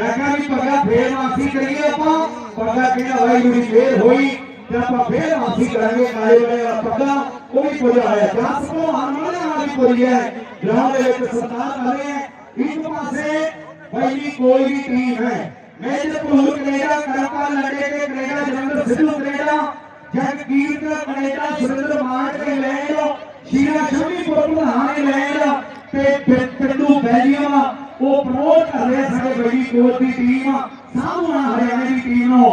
پگا بھی پگا فیر معافی کریے پگا کہ ہوئی۔ ਆਪਾਂ ਫੇਰ ਮਾਫੀ ਕਰਾਂਗੇ ਕਾਲੇ ਵਾਲੇ ਵਾਲਾ ਪੱਗਾਂ ਉਹ ਵੀ ਪੁੱਜਾ ਹੈ ਜਸ ਕੋ ਹਰਮਨ ਵਾਲੀ ਪੁੱਜੀ ਹੈ। ਜਹਾਂ ਦੇ ਵਿੱਚ ਸਰਕਾਰ ਕਰ ਰਹੇ ਹੈ। ਇੱਕ ਪਾਸੇ ਪਹਿਲੀ ਕੋਈ ਵੀ ਟੀਮ ਹੈ। ਮੇਜਰ ਭੂਰ ਕੈਨੇਡਾ ਕਰਪਾ ਲੜੇ ਕੇ Canada, Jalandhar, Sidhu Canada Jagkirat Canada Surinder Maan ਕੇ ਲੈਂਡ ਸ਼ੀਰਾ ਸ਼ਮੀ ਪ੍ਰਧਾਨ ਲੈਂਡ ਤੇ ਪਿੰਡੂ ਬੈਲੀਅਮ ਉਹ ਪ੍ਰਮੋਟ ਕਰ ਰਹੇ ਸਾਡੇ ਬੜੀ ਕੋਲ ਦੀ ਟੀਮ ਸਾਹਮਣਾ ਹਰਿਆਣੇ ਦੀ ਟੀਮ ਨੂੰ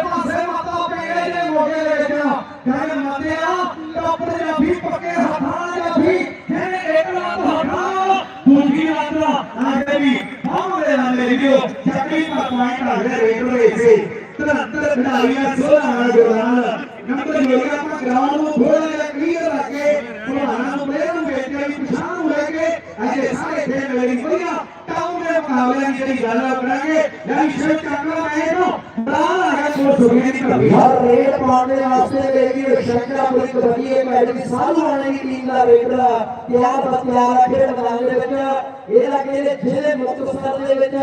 ਪੇੜੇ ਦੇ ਮੋਗੇ ਦੇ ਵਿੱਚ ਕਹਿੰਦੇ, ਮਾਤਿਆ ਟੱਪ ਦੇ ਵੀ ਪੱਕੇ ਹੱਥਾਂ ਜਾਂ ਵੀ ਕਹਿੰਦੇ, ਇੱਕ ਲੱਤ ਹੱਥਾਂ ਦੂਜੀ ਲੱਤ ਆਗੇ ਵੀ ਸਾਹਮਣੇ ਨਾਲ ਮੇਰੀ ਵੀਡੀਓ ਚੱਕਰੀ ਦਾ ਪੁਆਇੰਟ ਆ ਗਿਆ ਰੇਟ ਵਿੱਚ। 73 ਖਿਡਾਰੀਆਂ 16 ਨਾਲ ਜੋੜਾਨ ਨੰਬਰ ਜੋੜਿਆ ਆਪਾਂ ਗਰਾਊਂਡ ਨੂੰ ਥੋੜਾ ਜਿਹਾ ਕਲੀਅਰ ਰੱਖ ਕੇ ਭਲਵਾਨਾਂ ਨੂੰ ਪਲੇਅਰ ਨੂੰ ਵੇਚ ਕੇ ਵੀ ਪਛਾਣ ਨੂੰ ਲੈ ਕੇ ਅਜੇ ਸਾਰੇ ਖੇਡ ਮੇਰੀ ਵਧੀਆ ਟਾਊਨ ਦੇ ਮੁਕਾਬਲਿਆਂ ਦੀ ਜਿਹੜੀ ਗੱਲ ਆ ਕਰਾਂਗੇ ਯਾਨੀ ਸ਼ਿਵ ਚੱਕਰ ਮੈਂ ਨੂੰ ਬੜਾ ਆ ਗਿਆ ਕੋਲ ਸੁਣੀ ਦੀ ਧਰਤੀ ਹਰ ਰੇਡ ਪਾਉਣ ਦੇ ਵਾਸਤੇ ਮੇਰੀ ਸ਼ੰਕਰਾਪੁਰੀ ਕਬੱਡੀ ਅਕੈਡਮੀ ਸਾਧੂ ਆਣੇ ਦੀ ਟੀਮ ਦਾ ਰੇਡ ਤਿਆਰ ਬਤਿਆਰ ਹੈ ਖੇਡ ਮੈਦਾਨ ਦੇ ਵਿੱਚ। ਇਹਦਾ ਕਹਿੰਦੇ ਜ਼ਿਲ੍ਹੇ ਮੁਕਤਸਰ ਦੇ ਵਿੱਚ।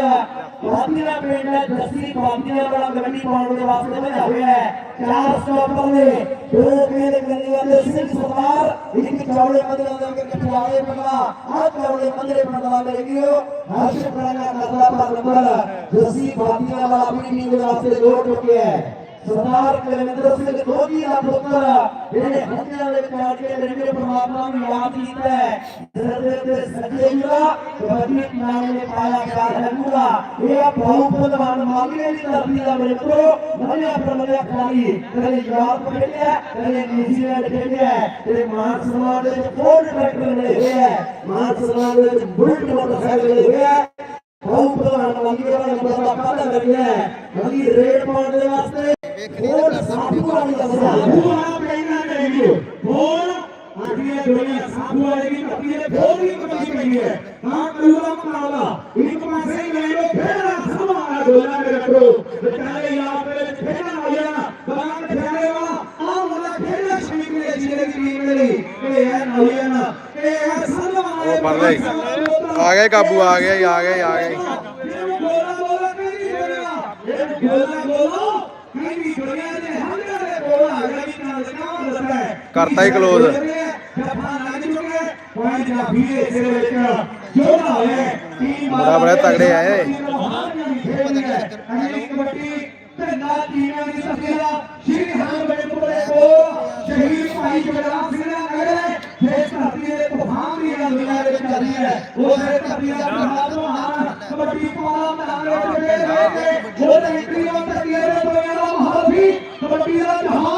ਬਾਦੀਆਂ ਪਿੰਡ ਹੈ, ਜੱਸੀ ਬਾਦੀਆਂ ਵਾਲਾ ਕਬੱਡੀ ਪਾਉਣ ਦੇ ਵਾਸਤੇ ਬਣਿਆ ਹੋਇਆ ਹੈ। ਚਾਰ ਸਟਾਪਰ ਨੇ ਦੋ ਕਹਿੰਦੇ ਕੰਨੀ ਵਾਲੇ ਸਿੰਘ ਸਰਦਾਰ ਇੱਕ ਚੌੜੇ ਮੰਦਰਾਂ ਦਾ ਕਰਕੇ ਆਏ ਬੰਦਾ ਆ ਚੌੜੇ ਮੰਦਰੇ ਬੰਦਾ ਲੈ ਗਿਓ ਹਰਸ਼ ਪ੍ਰਾਣਾ ਕਰਦਾ ਪਰ ਨੰਬਰ, ਜੱਸੀ ਬਾਦੀਆਂ ਵਾਲਾ ਆਪਣੀ ਟੀਮ ਦੇ ਵਾਸਤੇ ਜੋੜ ਚੁੱਕਿਆ ਹੈ। ਸਰਦਾਰ ਕਲਵਿੰਦਰ ਸਿੰਘ ਦੋਗੀ ਦਾ ਪੁੱਤਰ ਜਿਹੜੇ ਹੱਥਾਂ ਦੇ ਵਿੱਚ ਆ ਕੇ ਮੇਰੇ ਪਰਮਾਤਮਾ ਨੂੰ ਯਾਦ ਕੀਤਾ ਹੈ ਸਰਦੇ ਤੇ ਸੱਚੇ ਜੁੜਾ ਨਾਮ ਨੇ ਪਾਇਆ ਗਿਆ ਹੈ ਇਹ ਆ ਬਹੁ ਪ੍ਰਧਾਨ ਮਾਲਵੇ ਦੀ ਧਰਤੀ ਦਾ ਮਿੱਤਰੋ ਨਵਿਆ ਪ੍ਰਮਿਆ ਖਾਲੀ। ਕਦੇ ਯੂਰਪ ਖੇਡਿਆ, ਕਦੇ ਨਿਊਜ਼ੀਲੈਂਡ ਖੇਡਿਆ। ਤੇ ਮਾਨ ਸਨਮਾਨ ਦੇ ਵਿੱਚ ਫੋਰਡ ਟਰੈਕਟਰ ਨੇ ਹੋਇਆ ਮਾਨ ਸਨਮਾਨ ਦੇ ਵਿੱਚ ਬੁਲਟ ਮੋਟਰਸਾਈਕਲ ਨੇ ਹੋਇਆ ਬਹੁ ਪ੍ਰਧਾਨ ਮਾਲਵੇ ਦਾ ਨੰਬਰ ਦਾ ਪਤਾ ਲੱਗਿਆ ਹੈ। ਨਵੀਂ ਰੇਡ ਪਾਉਣ ਦੇ ਵਾਸਤੇ ਹੋਰ ਸਾਧੂ ਵਾਲੀ ਸਾਧੂ ਆ ਪੈਣਾ ਨੇ ਵੀਡੀਓ ਹੋਰ ਆਖੀਆਂ ਦੁਨੀਆ ਸਾਧੂ ਵਾਲੇ ਦੀ ਧਰਤੀ ਤੇ ਹੋਰ ਵੀ ਕਬੱਡੀ ਪਈ ਹੈ। ਤਾਂ ਕੱਲੂਆ ਮੁਕਾਬਲਾ ਇੱਕ ਪਾਸੇ ਹੀ ਲੈ ਲੋ ਫੇਰ ਸਮਾਂ ਗੋਲਾ ਦੇ ਰੱਖੋ ਵਿਚਾਰੇ ਯਾਰ ਦੇ ਵਿੱਚ ਖੇਡਣ ਵਾਲਿਆਂ ਬਲਾਂ ਖਿਆਲੇ ਵਾਲਾ ਆ ਮੁੰਡਾ ਖੇਡਿਆ ਸ਼ਮੀਕ ਦੇ ਜਿਹੜੇ ਦੀ ਟੀਮ ਲਈ। ਇਹ ਹੈ ਨੌਜਵਾਨ। ਇਹ ਹੈ ਸਾਧੂ ਵਾਲੇ। ਆ ਗਏ ਕਾਬੂ ਆ ਗਏ ਆ ਗਏ ਆ ਗਏ ਗੋਲਾ ਗੋਲਾ ਕਹਿੰਦੀ ਦੁਨੀਆ ਇਹ ਗੋਲਾ ਗੋਲਾ ਕਹਿੰਦੀ ਦੁਨੀਆ ਦੇ ਹੰਡਾਂ ਦੇ ਗੋਲਾ ਆ ਗਿਆ ਵੀ ਨਾਲ ਕਾਮ ਦੱਸਦਾ ਹੈ ਕਰਤਾ ਹੀ close। ਜਫਾ ਲੱਗ ਚੁੱਕੇ ਪੁਆਇੰਟ ਦਾ ਵੀ ਇਸ ਦੇ ਵਿੱਚ ਜੋੜਾ ਹੋਇਆ ਟੀਮ ਬੜਾ ਬੜਾ ਤਗੜੇ ਆਏ। ਕਬੱਡੀ ਪਿੰਡਾਂ ਟੀਮਾਂ ਦੀ ਸੱਜਿਆ ਸ਼੍ਰੀ ਹਰਗੋਬਿੰਦਪੁਰ ਦੇ ਕੋਲ ਸ਼ਹੀਦ ਭਾਈ ਜਗਰਾਮ ਸਿੰਘ ਦਾ ਨਗਰ ਹੈ ਜਿਸ ਧਰਤੀ ਦੇ ਤੂਫਾਨ ਦੀ ਦੁਨੀਆ ਦੇ ਵਿੱਚ ਚੱਲੀ ਹੈ ਉਸੇ ਧਰਤੀ ਦਾ ਪਰਮਾਤਮਾ ਮਹਾਨ ਕਬੱਡੀ ਪਾਉਣਾ ਮੈਦਾਨ ਵਿੱਚ ਖੇਡ ਰਹੇ ਨੇ ਉਹ ਐਂਟਰੀ ਉਹ ਧਰਤੀ ਦੇ ਦੁਨੀਆ ਦਾ ਮਹਾਨ ਸੀ ਕਬੱਡੀ ਦਾ ਜਹਾਜ਼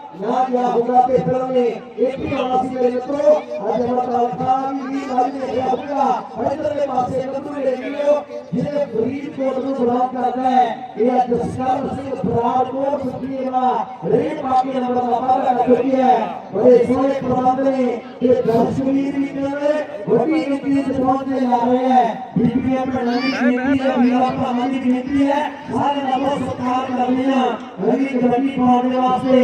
ना क्या होगा पेपर में एक भी आवासीय लेत्रों आज हमारा कालकारी भी भाई ने क्या होगा भाई तेरे पास से लेत्रों लेकिन वो जिसे फ्री कोर्ट में बुलाव करता है ये दस्तार से बुलाव को सुखी है ना रेड पार्टी हमारा बापा का सुखी है बड़े सोने प्रबंध में ये दर्शनी भी कर रहे बड़ी इतनी सुबह से जा रहे हैं बीपीएम पर नमी खींची है बीआर पर नमी खींची है सारे नमक सरकार करने हैं नमी करनी पड़ने वाले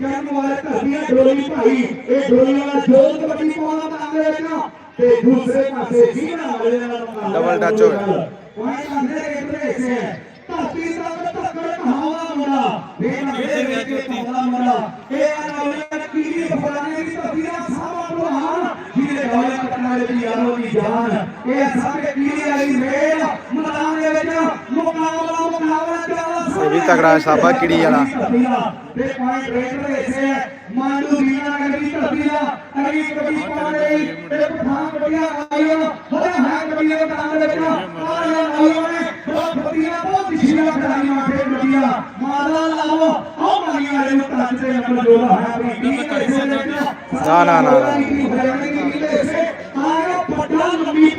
ਚੰਨ ਮੁਬਾਰਕ ਧਰਦੀਆਂ ਡੋਲੀ ਭਾਈ। ਇਹ ਡੋਲੀਆਂ ਦਾ ਜੋਰ ਕਬੱਡੀ ਪਾਉਣਾ ਤਾਂ ਅੰਗਰੇਜ਼ ਨਾ ਤੇ ਦੂਸਰੇ ਪਾਸੇ ਜੀਣਾ ਵਾਲੇ ਨਾਲ ਡਬਲ ਟੱਚ ਹੋ ਗਿਆ। ਕੋਈ ਬੰਦੇ ਦੇ ਪ੍ਰੇਸ ਹੈ ਧਰਤੀ ਦਾ ਧੱਕੜ ਕਹਾਵਾ ਮੁੰਡਾ। ਇਹ ਮੰਗੇ ਦੇ ਵਿੱਚ ਪਾਉਣਾ ਮੁੰਡਾ। ਇਹ ਆ ਨੌਜਵਾਨ ਪੀੜੀ ਬਫਾਨੇ ਦੀ ਧਰਤੀਆਂ ਸਾਵਾ ਬੁਹਾਨ ਜਿਹਦੇ ਗਾਲੇ ਕੱਟਣ ਵਾਲੇ ਵੀ ਯਾਰੋ ਦੀ ਜਾਨ। ਇਹ ਸਾਡੇ ਪੀੜੀ ਵਾਲੀ ਮੇਲ ਮੈਦਾਨ ਦੇ ਵਿੱਚ ਮੁਕਾਬਲਾ ਮੁਕਾਬਲਾ ਚੱਲਦਾ ਇਹ ਵੀ ਤਕੜਾ ਸਾਬਾ ਕੀੜੀ ਵਾਲਾ। ਤੇ ਪੁਆਇੰਟ ਰੇਟ ਦੇ ਹਿੱਸੇ ਮਾਂਡੂ ਵੀਨਾ ਨਗਰੀ ਧਰਤੀ ਦਾ ਅਗੀ ਕਬੀ ਪਾਣੇ ਤੇ ਪਠਾਨ ਕਬੀਆ ਆਇਓ ਹੋਇਆ ਹੈ ਕਬੀਆ ਦੇ ਕੰਮ ਦੇ ਵਿੱਚ ਆਇਆ ਆਇਓ ਨੇ ਬਹੁਤ ਵਧੀਆ ਬਹੁਤ ਸ਼ੀਲਾ ਖਿਡਾਰੀ ਮਾਰੇ ਵਧੀਆ ਮਾਰਾ ਲਾਓ ਆਓ ਮਾਰੀਆਂ ਵਾਲੇ ਨੂੰ ਟੱਚ ਤੇ ਨੰਬਰ ਜੋੜਾ ਹੈ ਆਪਣੀ ਟੀਮ ਦੇ ਹਿੱਸੇ ਦੇ ਵਿੱਚ ਨਾ, ਨਾ, ਨਾ, ਨਾ। ਆਇਆ ਪੱਟਾ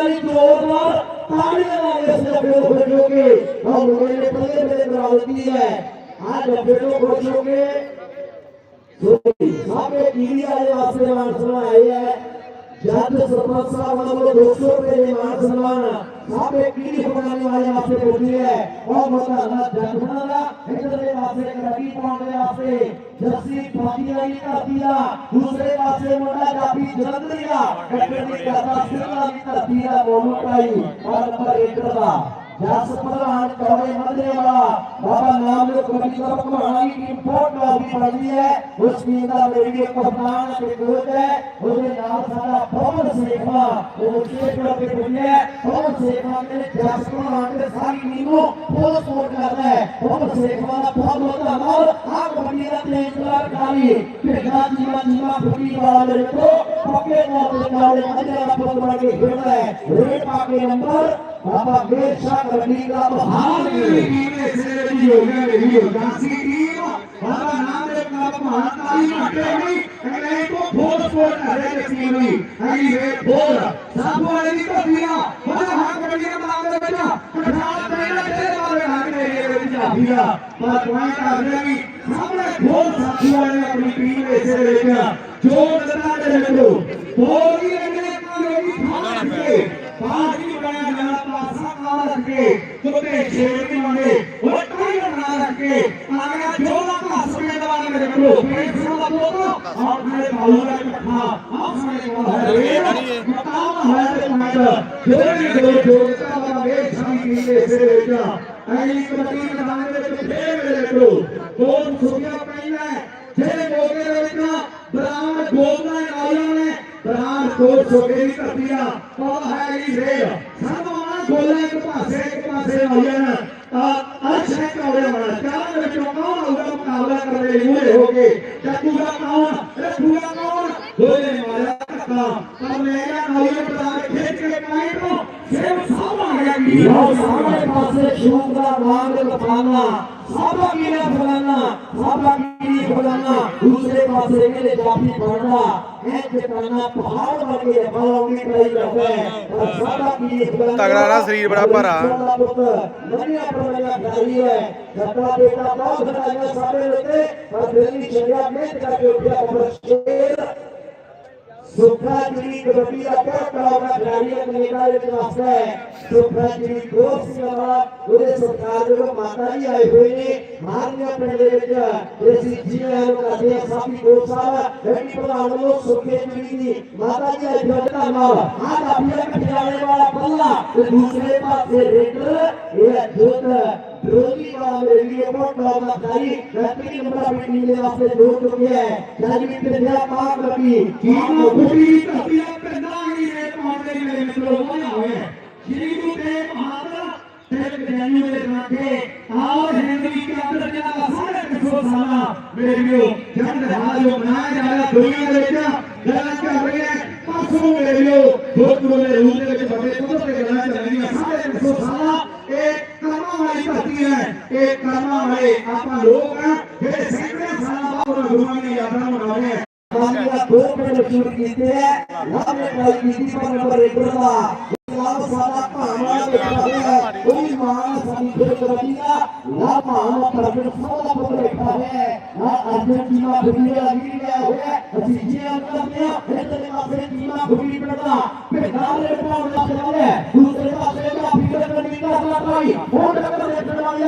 ਹੈ ਮੇਰੇ ਕੋਲ ਭੇਜਾ ਪੜਾਣੇ ਦੀ ਧਰਤੀ ਦਾ ਕੋਟੀ ਬੇਟੀ ਉਹ ਵੱਡੇ ਮਲ ਨੂੰ ਭੇਜੇ ਪੜਾਣੇ ਵਾਲੇ ਨੇ ਵੱਡੇ ਮਲ ਨੇ ਜਫਾ ਲਾਇਆ ਹੈ ਇਹ ਹਾਰਨੀਆਂ ਵਾਲੇ ਨੇ ਮੇਰੀ ਜ਼ੋਰ ਨਾਲ ਤਾੜੀਆਂ ਨਾਲ ਇਸ ਜੱਫੇ ਨੂੰ ਖੋਜੋਗੇ ਉਹ ਮੁੰਡੇ ਨੇ ਪਹਿਲੇ ਮੇਰੇ ਬਰਾਬਰੀ ਹੈ ਆ ਜੱਫੇ ਨੂੰ ਖੋਜੋਗੇ ਸਾਹਮਣੇ ਕੀੜੀ ਵਾਲੇ ਵਾਸਤੇ ਮਾਨ ਸਨਮਾਨ ਆਏ ਹੈ। جانتے سرپنچ صاحب نے بولے دو سو روپے یہ مارا سلمان آپ ایک کیڑی پکڑانے والے پوچھ پہنچی ہے اور مطلب اللہ جان بنانا ایک طرح واسطے ربی پانے سے جسی آئی نہیں کرتیا دوسرے واسطے مطلب جاپی جلد لیا کٹڑی کا واسطے نہیں کرتیا مولا پائی اور نمبر ایک کا ਜਸ ਪ੍ਰਧਾਨ ਕੌੜੇ ਮੰਦਰੇ ਵਾਲਾ ਬਾਬਾ ਨਾਮ ਦੇ ਕਬੱਡੀ ਦਾ ਘਮਾਣਾ ਦੀ ਟੀਮ ਬਹੁਤ ਕਾਫੀ ਬਣਦੀ ਹੈ ਉਸ ਟੀਮ ਦਾ ਮੇਰੀ ਵੀ ਕਪਤਾਨ ਤੇ ਕੋਚ ਹੈ ਉਹਦੇ ਨਾਲ ਸਾਡਾ ਬਹੁਤ ਸੇਖਵਾ ਉਹ ਸੇਖਵਾ ਤੇ ਪੁੱਜਿਆ ਬਹੁਤ ਸੇਖਵਾ ਨੇ ਜਸ ਪ੍ਰਧਾਨ ਦੇ ਸਾਰੀ ਟੀਮ ਨੂੰ ਬਹੁਤ ਸਪੋਰਟ ਕਰਦਾ ਹੈ ਬਹੁਤ ਸੇਖਵਾ ਦਾ ਬਹੁਤ ਬਹੁਤ ਧੰਨਵਾਦ ਆ ਕਬੱਡੀ ਦਾ ਤੇਜ ਕਲਾਰ ਕਾਲੀ ਭੇਗਾ ਜੀਵਾ ਜੀਵਾ ਫੁੱਟੀ ਵਾਲਾ ਮੇਰੇ ਕੋ ਪੱਕੇ ਨਾਲ ਦੇ ਕਾਲੇ ਮੰਦਰੇ ਦਾ ਬਹੁਤ ਬੜਾ ਕੇ ਖੇਡਦਾ ਹੈ ਰੇਟ ਪਾ ਕੇ ਨੰਬਰ آپ بے شک رنگی کا بہار کرے بیوے سیرے جی ہوگی رہی ہو جانسی ٹیم بابا نام دیکھنا آپ مہان کاری مٹے ہوئی اگر ایک کو بھول سپورٹ کرے جسی ہوئی اگر یہ بھول ساپو والے بھی کر دیا بابا ہاں کرنی کا مہان کرے بچا بچا پہلے بچے بابا ہاں کرے یہ بچا بھیا بابا کوئی کار رہی ہوئی ہم نے بھول ساپو والے اپنی ٹیم بے سیرے لے گیا جو نظر آجے ہیں تو بھول کی رنگی کا بھول سپورٹ کرے बाहर की बना बना पासन ना रखे कुत्ते शेर की बने उठाई ना रखे आगे जो ना पास में दबाने में देखो पेट से ना बोलो और मेरे भालू का कथा आप सुनने वाला है मकाम है तुम्हारा जोड़ी दो जोड़ी का बना एक शांति से बेटा ऐसी कमती में दबाने में देखो बहुत खुशियां ਛੋਟੇ ਦੀ ਧਰਤੀ ਆ ਉਹ ਹੈ ਜੀ ਰੇਲ ਸਰਵਾਨਾ ਗੋਲਾ ਇੱਕ ਪਾਸੇ ਇੱਕ ਪਾਸੇ ਆਈਆਂ ਨੇ। ਅਰਸ਼ ਹੈ ਕੌੜੇ ਵਾਲਾ ਚਾਰਾਂ ਵਿੱਚੋਂ ਕੌਣ ਆਊਗਾ ਮੁਕਾਬਲਾ ਕਰਨ ਲਈ ਮੂਹਰੇ ਹੋ ਕੇ? ਚੱਕੂਗਾ ਕੌਣ? ਰੱਖੂਗਾ ਕੌਣ? ਦੋਲੇ ਮਾਰਿਆ ਧੱਕਾ। ਪਰ ਮੇਰਾ ਨਾਲੀਏ ਪ੍ਰਧਾਨ ਖੇਚ ਕੇ ਪੁਆਇੰਟ ਨੂੰ ਸਿਰ ਸਾਹਮਣੇ ਆ ਗਿਆ। ਜੀ ਲਓ ਸਾਹਮਣੇ ਪਾਸੇ ਸ਼ੂਕ ਦਾ ਵਾਂਗ ਲਫਾਨਾ। ਸਾਬਾ ਕੀੜਾ ਫਲਾਨਾ ਸਾਬਾ ਕੀੜੀ ਫਲਾਨਾ। ਦੂਸਰੇ ਪਾਸੇ ਕਹਿੰਦੇ تگڑا شریر بڑا بھرا۔ بیٹا بہت سارے ਸੁਖਾ ਜੀ ਕਬੱਡੀ ਦਾ ਬਹੁਤ ਕਲਾਵਾ ਖਿਡਾਰੀ ਕੈਨੇਡਾ ਦੇ ਵਿੱਚ ਵਸਦਾ ਹੈ। ਸੁਖਾ ਜੀ ਗੋਲ ਸਿੰਘ ਉਹਦੇ ਸਰਕਾਰ ਦੇ ਲੋਕ ਮਾਤਾ ਜੀ ਆਏ ਹੋਏ ਨੇ। ਮਾਰਨੀਆਂ ਪਿੰਡ ਦੇ ਵਿੱਚ ਅਸੀਂ ਜੀ ਆਇਆਂ ਨੂੰ ਕਰਦੇ ਹਾਂ ਸਾਥੀ ਗੋਲ ਸਾਹਿਬ। ਰੈਡੀ ਪ੍ਰਧਾਨ ਨੂੰ ਸੁਖੇ ਜੀ ਦੀ ਮਾਤਾ ਜੀ ਆਏ ਹੋਏ ਧੰਨਵਾਦ ਆਹ ਕਾਪੀਆ ਕਟਿਆਲੇ ਵਾਲਾ ਬੱਲਾ ਤੇ ਦੂਸਰੇ ਪਾਸੇ ਰੇਡਰ, ਇਹ ਜੋਤ। रोगी का रोगी एयरपोर्ट का होगा जारी व्यक्ति के नंबर अपने नीले वास्ते जोड़ चुके हैं जारी मित्र जिला पाक लगी कीमा भूमि तस्वीर पे ना ही है तो हम तेरी मेरे मित्रों को ना होए श्री को ते महात्रा ते ज्ञानी मेरे नाते आओ हिंदी के अंदर जिला का सारे किशोर साला मेरे मित्रों जब धारियों बनाए जाएगा दुनिया देखना जाना क्या रही है पासों मेरे मित्रों भोजपुर में रूप के बच्चे सबसे ज्ञानी सारे किशोर साला एक ਵਾਲੀ ਧਰਤੀ ਹੈ ਇਹ ਕਰਮਾਂ ਵਾਲੇ ਆਪਾਂ ਲੋਕ ਆ ਜਿਹੜੇ ਸੈਂਕੜੇ ਸਾਲਾਂ ਬਾਅਦ ਉਹਨਾਂ ਗੁਰੂਆਂ ਦੀ ਯਾਤਰਾ ਮਨਾਉਂਦੇ ਆ ਬਾਕੀ ਦਾ ਦੋ ਪਿੰਡ ਸ਼ੂਟ ਕੀਤੇ ਹੈ ਲਾਭ ਨੇ ਟਰਾਈ ਕੀਤੀ ਪਰ ਨੰਬਰ ਰੇਡਰ ਦਾ ਲਾਭ ਸਾਡਾ ਭਾਣਾ ਬੈਠਾ ਹੋਇਆ ਉਹਦੀ ਮਾਂ ਸਾਡੀ ਫਿਰ ਕਬੱਡੀ ਦਾ ਲਾਭ ਭਾਣਾ ਪ੍ਰਗਟ ਸੋਦਾ ਪੁੱਤ ਬੈਠਾ ਹੋਇਆ ਹੈ ਨਾ ਅਰਜਨਟੀਨਾ ਦੁਨੀਆ ਲੀਡ ਲਿਆ ਹੋਇਆ ਹੈ। ਅਸੀਂ ਜੇ ਕਰਦੇ ਹਾਂ ਇਧਰ ਪਾਸੇ ਟੀਮਾਂ ਗੁੱਡੀ ਪੜਦਾ ਭੇਡਾਂ ਦੇ ਪਾਉਣ ਦਾ ਚੱਲ ਹੈ ਦੂਸਰੇ ਪਾਸੇ ਦਾ ਫਿਕਰ ਕਰਨੀ ਦਾ ਸਲਾਈ ਹੁਣ ਟੱਕਰ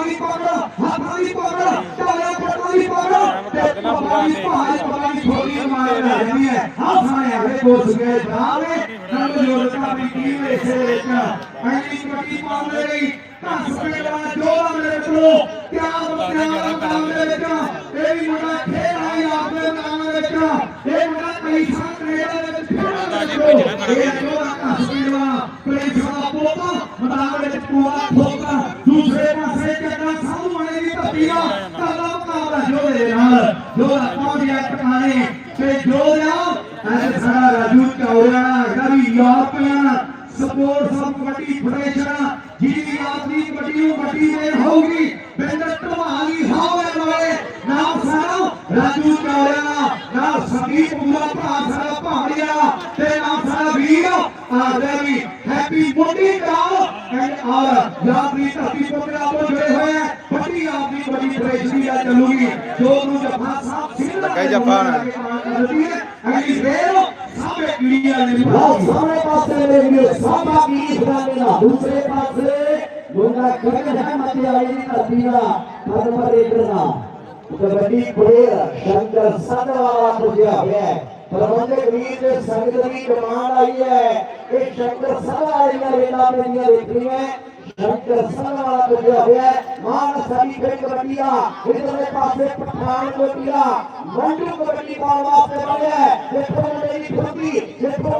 ਪੱਬਾਂ ਦੀ ਪਕੜ ਹੱਥਾਂ ਦੀ ਪਕੜ ਚਾਲੇ ਪੱਟਾਂ ਦੀ ਪਕੜ ਤੇ ਪੱਬਾਂ ਦੀ ਭਾਜ ਪੱਬਾਂ ਦੀ ਛੋਟੀ ਮਾਰ ਰਹੀ ਹੈ। ਆਹ ਸਾਹਮਣੇ ਅਗਲੇ ਕੋਲ ਸੁਗੇ ਬਰਾਵੇ ਨੰਦ ਯੋਧਾ ਦੀ ਟੀਮ ਇਸ ਦੇ ਵਿੱਚ। ਪਹਿਲੀ ਕਬੱਡੀ ਪਾਉਂਦੇ ਲਈ ਤਾਂ ਸੁਗੇ ਦਾ ਜੋੜਾ ਮੇਰੇ ਕੋਲੋਂ ਪਿਆਰ ਪਿਆਰ ਨਾਮ ਦੇ ਵਿੱਚ? ਇਹ ਵੀ ਮੁੰਡਾ ਖੇਡ ਆਈ ਆਪਣੇ ਨਾਮ ਦੇ ਵਿੱਚ। ਇਹ ਮੁੰਡਾ ਕਈ ਸਾਲ ਕੈਨੇਡਾ ਦੇ ਵਿੱਚ ਖੇਡਦਾ ਹੈ। ਇਹ ਜੋੜਾ ਤਾਂ ਸੁਗੇ ਦਾ ਕਈ ਸਾਲ ਪੋਤਾ ਮੈਦਾਨ ਦੇ ਵਿੱਚ ਪੂਰਾ ਵਾਲੇ ਦੀ ਧਰਤੀ ਦਾ ਕਾਲਾ ਮੁਕਾਬਲਾ ਜੋੜੇ ਦੇ ਨਾਲ ਜੋੜਾ ਪਹੁੰਚਿਆ ਟਿਕਾਣੇ ਤੇ ਜੋੜਾ ਐ ਸਾਡਾ ਰਾਜੂ ਚੌੜਾ ਹੈਗਾ ਵੀ European sports of kabaddi federation ਜਿਹਦੀ ਆਪਣੀ ਕਬੱਡੀ ਨੂੰ ਵੱਡੀ ਦੇ ਹੋਊਗੀ ਪਿੰਡ ਢਵਾਲੀ ਹਾਵੇ ਵਾਲੇ ਨਾਮ ਸਾਰਾ ਰਾਜੂ ਚੌੜਾ ਨਾਮ ਸੰਦੀਪ ਪੂਰਾ ਭਰਾ ਸਾਡਾ ਭਾਵੜੀਆ ਤੇ ਨਾਮ ਸਾਡਾ ਵੀਰ ਆਦੇ ਵੀ ਹੈਪੀ ਮੁੰਡੀ جپانا سامنے پاسے میرے سامنا کی خدا دوسرے پاسے لوگا کرن ہے متی آئی تبینا پر پر ایکنا کبڈی پلیئر شنکر سادہ والا پجیا ہوا से पठान को मिला मंडल को बड़ी बार बात से बने ये फुल मेरी फुल्की ये फुल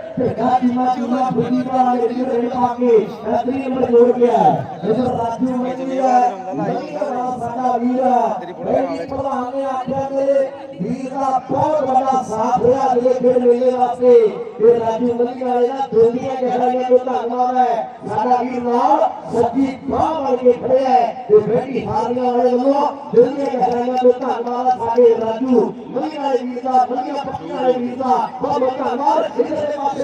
ਖੇਡ ਹੈ ਤੇ ਯੂਰਪ ਦੀ ਜਿਹੜੀ ਰੇਲ ਪਾ ਕੇ ਅਗਲੀ ਨੰਬਰ ਜੋੜ ਗਿਆ ਇਸ ਰਾਜੂ ਮੰਡੀ ਹੈ ਮੰਡੀ ਦਾ ਸਾਡਾ ਵੀਰ ਮੇਰੀ ਪ੍ਰਧਾਨ ਨੇ ਆਖਿਆ ਕਿ ਵੀਰ ਦਾ ਬਹੁਤ ਵੱਡਾ ਸਾਥ ਹੋਇਆ ਅਗਲੇ ਖੇਡ ਮੇਲੇ ਵਾਸਤੇ ਤੇ ਰਾਜੂ ਮੰਡੀ ਵਾਲੇ ਦਾ ਦੁਨੀਆ ਕਹਿਣਾ ਕੋ ਧੰਨਵਾਦ। ਹੈ ਸਾਡਾ ਵੀਰ ਨਾਲ ਸੱਜੀ ਬਾਹ ਵੜ ਕੇ ਖੜਿਆ ਹੈ ਤੇ ਬੇਟੀ ਹਾਰੀਆਂ ਵਾਲੇ ਵੱਲੋਂ ਦੁਨੀਆ ਕਹਿਣਾ ਕੋ ਧੰਨਵਾਦ ਸਾਡੇ ਰਾਜੂ ਮੰਡੀ ਵਾਲੇ ਵੀਰ ਦਾ ਮੰਡੀਆਂ ਪੱਕੀਆਂ ਵਾਲੇ ਵੀਰ ਦਾ ਬਹੁਤ ਬਹੁਤ ਧੰਨਵਾਦ। ਇਧਰ ਪਾਸੇ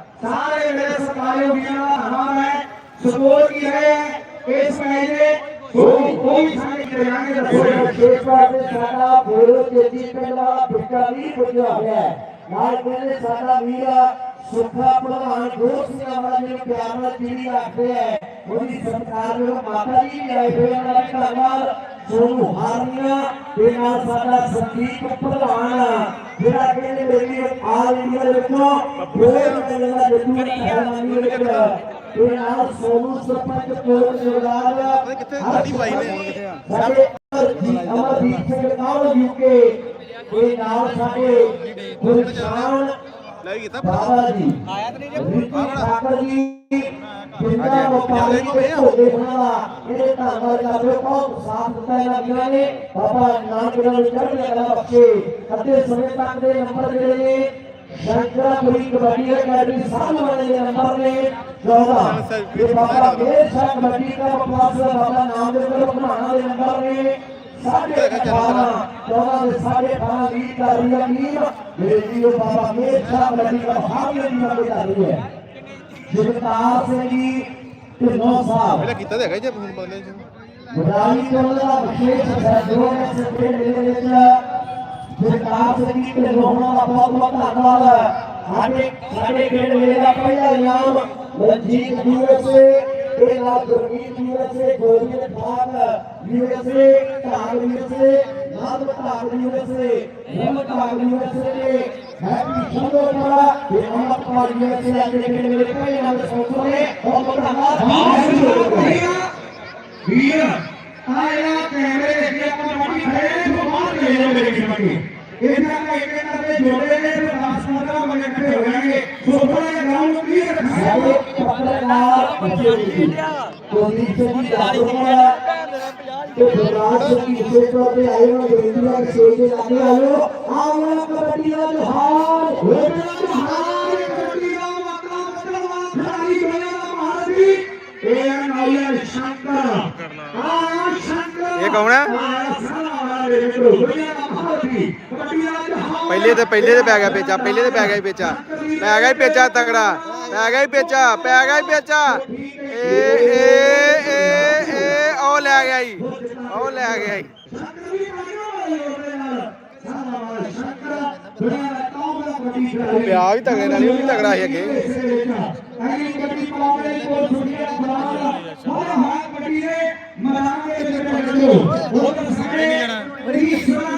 سارے میرے سرکاری وغیرہ حرام ہے سپور کی ہے اس مہینے کوئی سارے کریانے کا سورے شیش پر سارا بولو کے دین پہلا بھٹکا بھی بھٹکا ہے نال پہلے سارا میرا سکھا پروان دوست نے ہمارا جو پیار والا چیڑی آتے ہیں وہ بھی سرکار ماتا جی بھی آئے ہوئے ہیں ہمارے کاروبار ਜੀ ਸੋਨੂੰ ਹਾਰਨੀਆਂ ਤੇ ਨਾਲ ਸਾਡਾ ਸੰਦੀਪ ਪ੍ਰਧਾਨ ਜਿਹੜਾ ਕਹਿੰਦੇ ਮੇਰੀ ਆਲ ਇੰਡੀਆ ਦੇ ਵਿੱਚੋਂ ਦੋਏ ਮੈਡਲ ਦਾ ਜੇਤੂ ਪਹਿਲਵਾਨੀ ਦੇ ਵਿੱਚ ਤੇ ਨਾਲ ਸੋਨੂੰ ਸਰਪੰਚ ਕੋਟ ਜਗਦਾਰ ਕਿੱਥੇ ਸਾਡੀ ਬਾਈ ਨੇ। ਸਾਡੇ ਅਮਰਜੀਤ ਸਿੰਘ ਕਾਲ ਯੂਕੇ ਇਹ ਨਾਲ ਸਾਡੇ ਗੁਰਸ਼ਾਨ ਲੈ ਕੀਤਾ ਬਾਬਾ ਜੀ। ਆਇਆ ਤਾਂ ਨਹੀਂ ਰਿੱਕੀ ਠਾਕਰ ਜੀ। ਜਿੰਦਾ ਹਾਂਜੀ, ਵਪਾਰੀ ਹਾਂਜੀ, ਤੇ ਭੋਲੇ ਬਣਾਵਾ ਇਹਦੇ ਧੰਨਵਾਦ ਕਰਦੇ ਹੋ। ਬਹੁਤ ਸਾਥ ਦਿੱਤਾ ਇਹਨਾਂ ਵੀਰਾਂ ਨੇ ਬਾਬਾ ਨਾਨਕ ਨਾਲ ਚੜ੍ਹਦੀ ਕਲਾ ਬਖਸ਼ੇ ਅੱਧੇ ਸਮੇਂ ਤੱਕ ਦੇ ਨੰਬਰ ਜਿਹੜੇ ਨੇ ਸ਼ੰਕਰਾਪੁਰੀ ਕਬੱਡੀ ਅਕੈਡਮੀ ਸਾਹਮਣੇ ਵਾਲੇ ਦੇ ਨੰਬਰ ਨੇ 14 ਤੇ ਬਾਬਾ ਮੇਰ ਸ਼ਾਹ ਕਬੱਡੀ ਦਾ ਪਲਾਸ ਦਾ ਬਾਬਾ ਨਾਮਦੇਵ ਘਮਾਣਾ ਦੇ ਨੰਬਰ ਨੇ ਸਾਢੇ 18 14 ਦੇ ਸਾਢੇ 18 ਲੀਡ ਕਰ ਰਹੀ ਹੈ ਟੀਮ ਮੇਰੇ ਜੀ ਉਹ ਬਾਬਾ ਮੇਰ ਸ਼ਾਹ ਕਬੱਡੀ ਦਾ ਹਾਮਲੇ ਦੀ ਨੰਬਰ ਕਰ ਰਹੀ ਹੈ ਜਗਤਾਰ ਸਿੰਘ ਜੀ ਢਿੱਲੋਂ ਸਾਹਿਬ। ਪਹਿਲਾਂ ਕੀਤਾ ਤਾਂ ਹੈਗਾ ਜੀ ਹੁਣ ਬਦਲੇ ਚ। ਬਦਾਲੀ ਕੋਲ ਦਾ ਵਿਸ਼ੇਸ਼ ਸਹਿਯੋਗ ਹੈ ਸੱਤੇ ਮੇਲੇ ਵਿੱਚ। ਸਰਕਾਰ ਸਿੰਘ ਤੇ ਲੋਹਣਾ ਦਾ ਬਹੁਤ ਬਹੁਤ ਧੰਨਵਾਦ ਸਾਡੇ ਸਾਡੇ ਖੇਡ ਮੇਲੇ ਦਾ ਪਹਿਲਾ ਇਨਾਮ ਮਨਜੀਤ ਯੂਐਸਏ ਇਹ ਨਾਲ Gurmeet USA Gobind Khan USA Dhal USA ਨਾਮ ਢਾਲ ਯੂਐਸਏ ਨਾਮ ਢਾਲ ਯੂਐਸਏ একটি সুন্দর করা এই মোহাম্মদ কুমার ইউনিভার্সিটি আজকে একাডেমির কই আমাদের সংগঠনে অন্তর্ভাগ বিয়া आया कैमरे के ऊपर बड़ी फैन को मार ले मेरे किस्मत में इतना का इतना पे जोड़े ने तो दस पंद्रह मिनट में हो जाएंगे सोफा ग्राउंड क्लियर है पकड़ रहा है जोनीचे की दादोबा तो प्रकाश की विशेष तौर पे आए और जोनीला के शेर के जाने वालों आवाज कबड्डिया जोहार वेटना जोहार कबड्डिया मकाम करवा खिलाड़ी जोया महाराजी ए नालिया शंकर आ शंकर ये कौन है हमारे मित्र जोया महाराजी कबड्डिया जोहार ਪਹਿਲੇ ਤੇ ਪਹਿਲੇ ਤੇ ਪੈ ਗਿਆ ਪੇਚਾ, ਪਹਿਲੇ ਤੇ ਪੈ ਗਿਆ ਹੀ ਪੇਚਾ। ਪੈ ਗਿਆ ਹੀ ਪੇਚਾ ਤਗੜਾ ਪੈ ਗਿਆ ਹੀ ਪੇਚਾ, ਪੈ ਗਿਆ ਹੀ ਪੇਚਾ। ਏ ਏ ਏ ਏ, ਉਹ ਲੈ ਗਿਆ ਹੀ ਉਹ ਲੈ ਗਿਆ ਹੀ ਵੀ ਪਿਆ ਵੀ ਤਗੜੇ ਨਾਲ ਉਹ ਵੀ ਤਗੜਾ ਸੀ ਅੱਗੇ। ਅਗਲੀ ਕਬੱਡੀ ਪਾਵਲੇ ਕੋਲ ਛੁੱਟੀਆਂ ਦਾ ਮੈਦਾਨ ਹਰ ਹਾਲ ਦੇ ਮੈਦਾਨ ਦੇ ਵਿੱਚ ਉਹ ਤਾਂ ਸਾਰੇ ਰੀਸਰਾਂ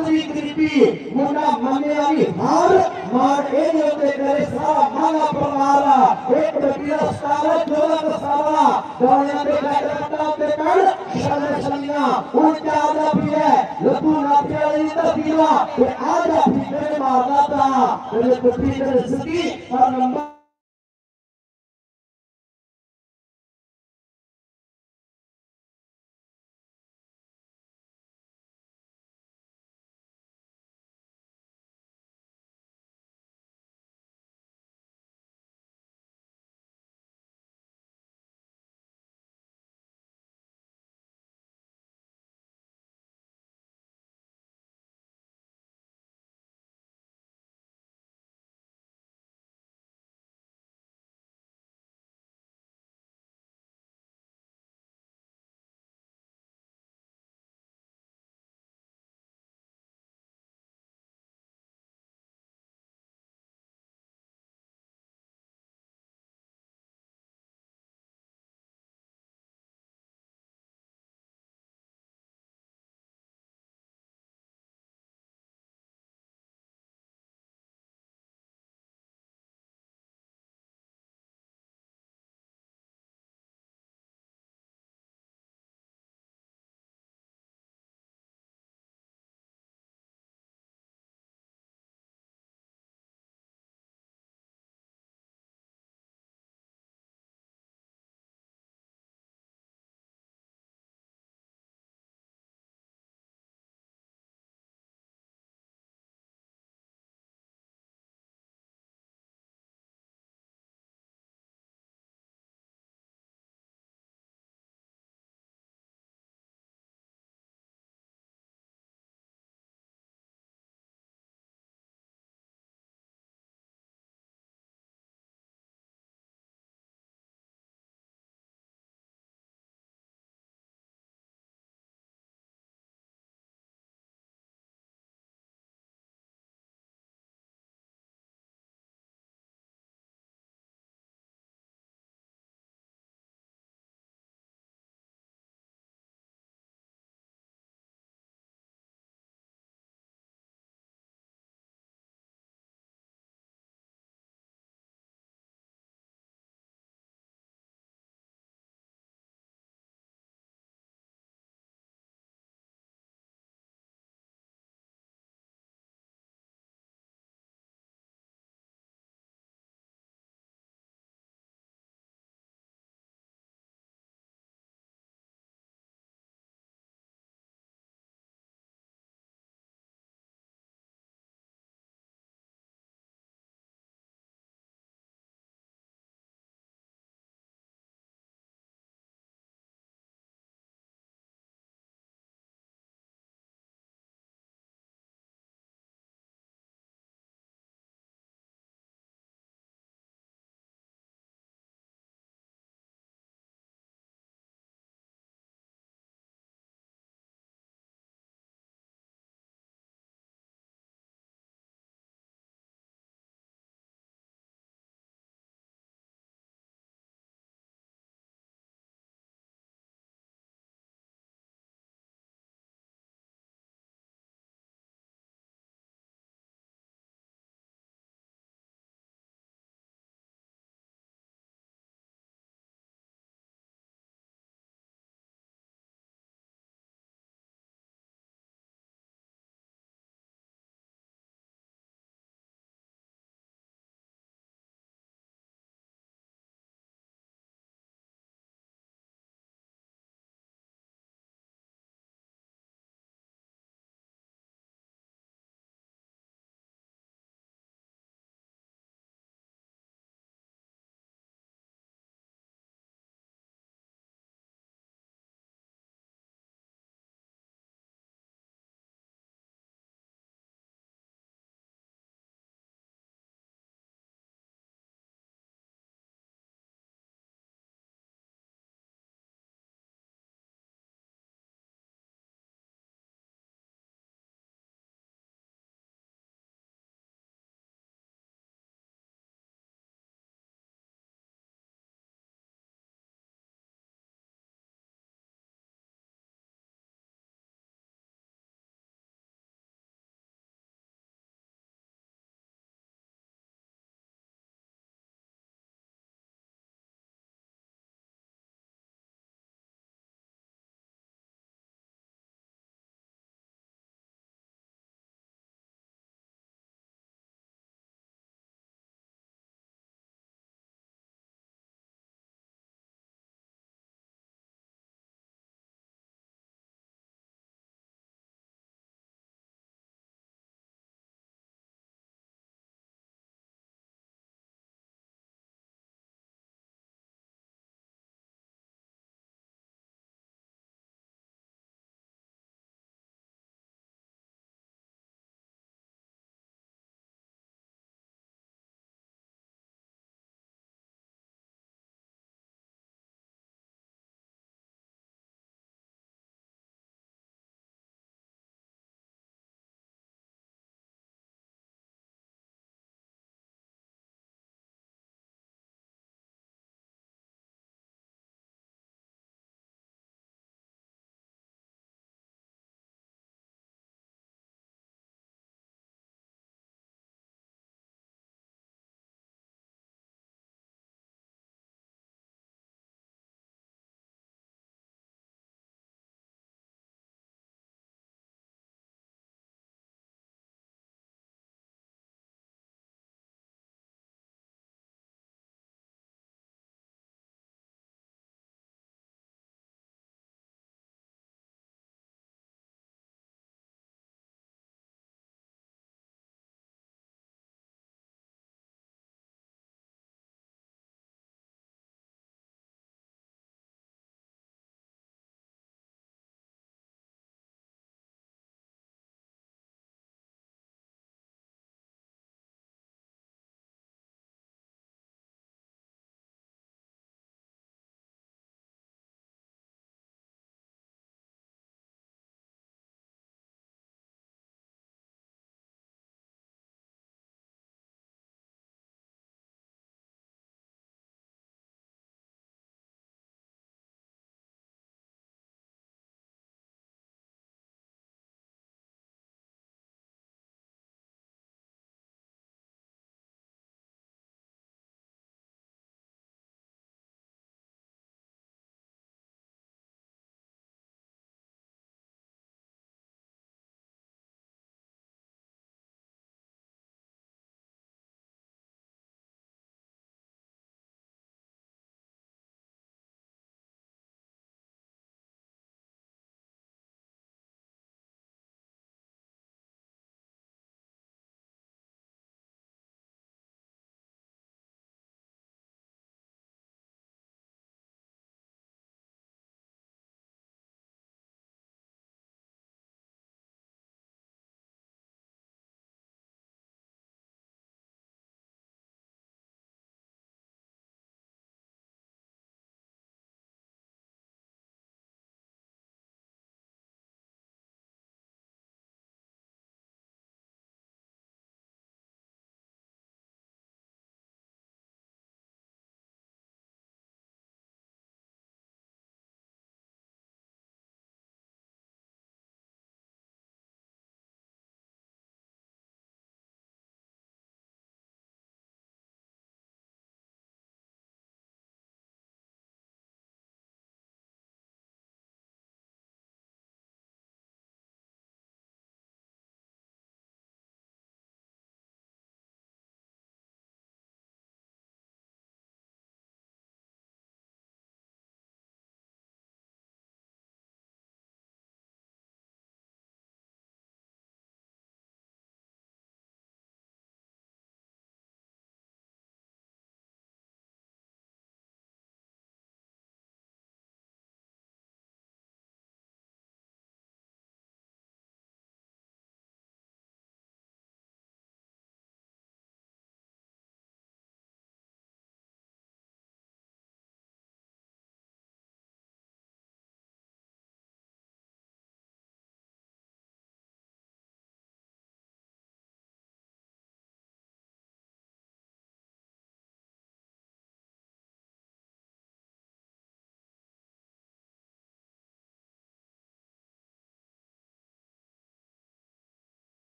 આપની કૃપી